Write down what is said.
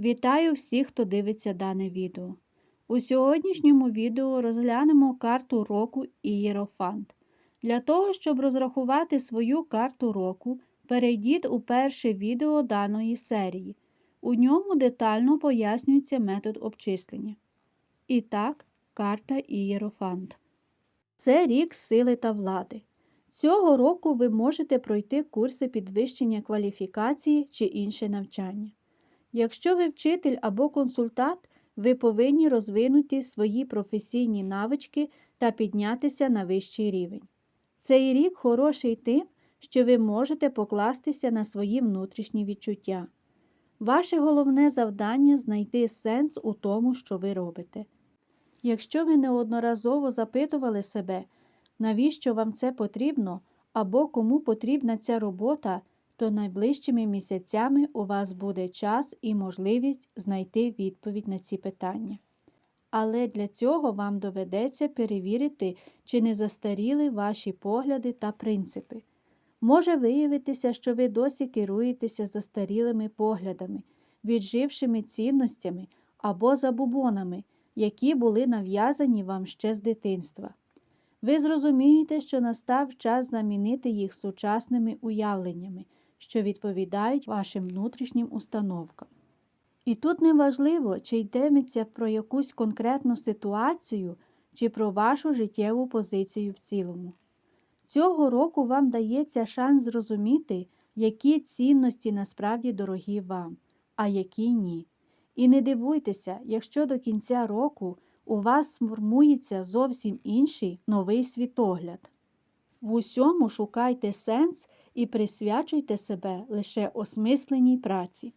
Вітаю всіх, хто дивиться дане відео. У сьогоднішньому відео розглянемо карту року Ієрофант. Для того, щоб розрахувати свою карту року, перейдіть у перше відео даної серії. У ньому детально пояснюється метод обчислення. І так, карта Ієрофант. Це рік сили та влади. Цього року ви можете пройти курси підвищення кваліфікації чи інше навчання. Якщо ви вчитель або консультант, ви повинні розвинути свої професійні навички та піднятися на вищий рівень. Цей рік хороший тим, що ви можете покластися на свої внутрішні відчуття. Ваше головне завдання знайти сенс у тому, що ви робите. Якщо ви неодноразово запитували себе, навіщо вам це потрібно або кому потрібна ця робота, то найближчими місяцями у вас буде час і можливість знайти відповідь на ці питання. Але для цього вам доведеться перевірити, чи не застаріли ваші погляди та принципи. Може виявитися, що ви досі керуєтеся застарілими поглядами, віджившими цінностями або забубонами, які були нав'язані вам ще з дитинства. Ви зрозумієте, що настав час замінити їх сучасними уявленнями, що відповідають вашим внутрішнім установкам. І тут не важливо, чи йдеться про якусь конкретну ситуацію, чи про вашу життєву позицію в цілому. Цього року вам дається шанс зрозуміти, які цінності насправді дорогі вам, а які ні. І не дивуйтеся, якщо до кінця року у вас сформується зовсім інший новий світогляд. В усьому шукайте сенс і присвячуйте себе лише осмисленій праці.